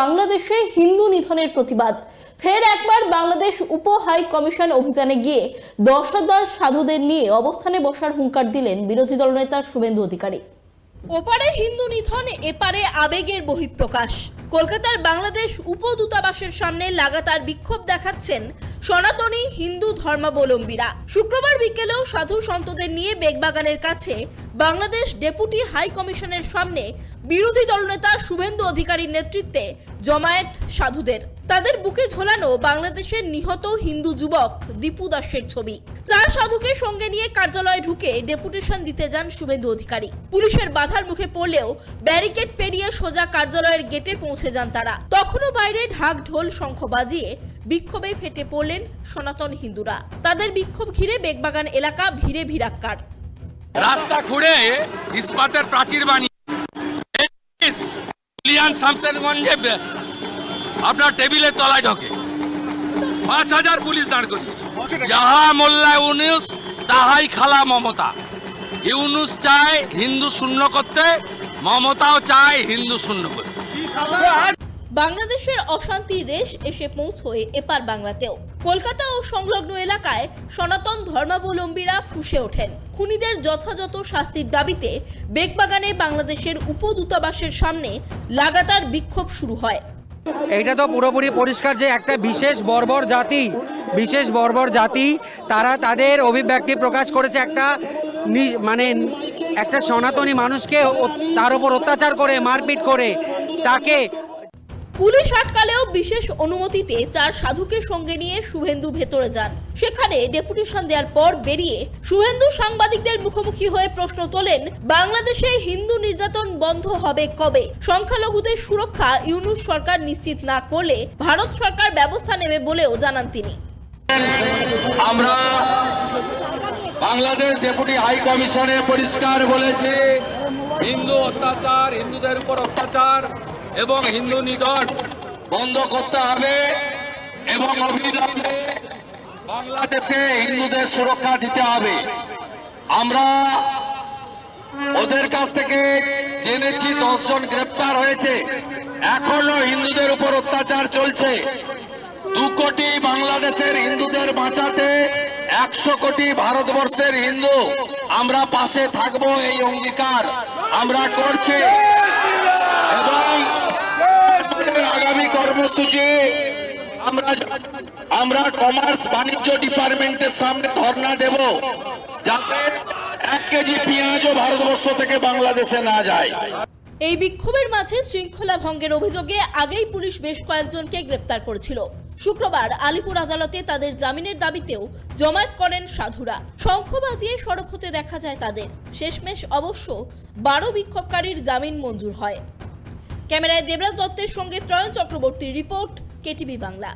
বাংলাদেশে হিন্দু নিধনের প্রতিবাদ। ফের একবার বাংলাদেশ উপ হাই কমিশন অভিযানে গিয়ে দশ হাজার সাধুদের নিয়ে অবস্থানে বসার হুঙ্কার দিলেন বিরোধী দলনেতা শুভেন্দু অধিকারী। ওপারে হিন্দু নিধন, এপারে আবেগের বহিঃপ্রকাশ। কলকাতার বাংলাদেশ উপদূতাবাসের সামনে লাগাতার বিক্ষোভ দেখাচ্ছেন সনাতনী হিন্দু ধর্মাবলম্বীরা। শুক্রবার বিকেলেও সাধু সন্তদের নিয়ে বেগবাগানের কাছে বাংলাদেশ ডেপুটি হাই কমিশনের সামনে বিরোধী দলনেতা শুভেন্দু অধিকারীর নেতৃত্বে জমায়েত সাধুদের। তাদের বুকে ঝোলানো বাংলাদেশের নিহত হিন্দু যুবক দীপু দাসের ছবি। চার সাধুকে সঙ্গে নিয়ে কার্যালয়ে ঢুকে ডেপুটেশন দিতে যান শুভেন্দু অধিকারী। পুলিশের বাধার মুখে পড়লেও ব্যারিকেড পেরিয়ে সোজা কার্যালয়ের গেটে পৌঁছে যান তারা। তখনও বাইরে ঢাক ঢোল শঙ্খ বাজিয়ে বিক্ষোভে ফেটে পড়লেন সনাতন হিন্দুরা। তাদের বিক্ষোভ ঘিরে বেগবাগান এলাকা ভিড়ে ভিড়াক্কার। রাস্তা খুঁড়ে ইস্পাতের প্রাচীর বানিয়ে লিয়ান শামসেরগঞ্জে বে- আপনার টেবিলের তলায় ঢোকে। পাঁচ হাজার পুলিশ দাঁড় করিয়েছে। যাহা মোল্লা ইউনুস, তাহাই খালা মমতা। ইউনুস চায় হিন্দু শূন্য করতে, মমতাও চায় হিন্দু শূন্য করতে। বাংলাদেশের অশান্তির রেশ এসে পৌঁছয় এপার বাংলাতেও। কলকাতা ও সংলগ্ন এলাকায় সনাতন ধর্মাবলম্বীরা ফুসে ওঠেন। খুনিদের যথাযথ শাস্তির দাবিতে বেগবাগানে বাংলাদেশের উপদূতাবাসের সামনে লাগাতার বিক্ষোভ শুরু হয়। এইটা তো পুরোপুরি পরিষ্কার যে একটা বিশেষ বর্বর জাতি, বিশেষ বর্বর জাতি, তারা তাদের অভিব্যক্তি প্রকাশ করেছে একটা মানে একটা সনাতনী মানুষকে তার উপর অত্যাচার করে, মারপিট করে, তাকে পুলিশ আটকালেও বিশেষ অনুমতিতে চার সাধুকে সঙ্গে নিয়ে শুভেন্দু ভেতরে যান। সেখানে ডেপুটেশন দেওয়ার পর বেরিয়ে শুভেন্দু সাংবাদিকদের মুখোমুখি হয়ে প্রশ্ন তোলেন, বাংলাদেশে হিন্দু নির্যাতন বন্ধ হবে কবে? সংখ্যালঘুদের সুরক্ষা ইউনুস সরকার নিশ্চিত না করলে ভারত সরকার ব্যবস্থা নেবে বলেও জানান তিনি। আমরা বাংলাদেশ ডেপুটি হাই কমিশনে পরিষ্কার বলেছে, হিন্দু অত্যাচার, হিন্দুদের উপর অত্যাচার এবং হিন্দু নিধন বন্ধ করতে হবে এবং অবিলম্বে বাংলাদেশে হিন্দুদের সুরক্ষা দিতে হবে। আমরা ওদের কাছ থেকে জেনেছি দশজন গ্রেপ্তার হয়েছে। এখনও হিন্দুদের উপর অত্যাচার চলছে। দু কোটি বাংলাদেশের হিন্দুদের বাঁচাতে একশো কোটি ভারতবর্ষের হিন্দু। আমরা পাশে থাকব, এই অঙ্গীকার আমরা করছি। এবং আগামী কর্মসূচি। আমরা আমরা কমার্স বাণিজ্য ডিপার্টমেন্টের সামনে ধর্ণা দেব যাতে এক কেজি পেঁয়াজও ভারতবর্ষ থেকে বাংলাদেশে না যায়। এই বিক্ষোভের মাঝে শৃঙ্খলা ভঙ্গের অভিযোগে আগেই পুলিশ বেশ কয়েকজনকে গ্রেপ্তার করেছিল। শুক্রবার আলিপুর আদালতে তাদের জামিনের দাবিতেও জমায়েত করেন সাধুরা। শঙ্খ বাজিয়ে সড়ক হতে দেখা যায় তাদের। শেষমেশ অবশ্য বারো বিক্ষোভকারীর জামিন মঞ্জুর হয়। ক্যামেরায় দেবরাজ দত্তের সঙ্গে ত্রয়ন চক্রবর্তীর রিপোর্ট কেটিভি বাংলা।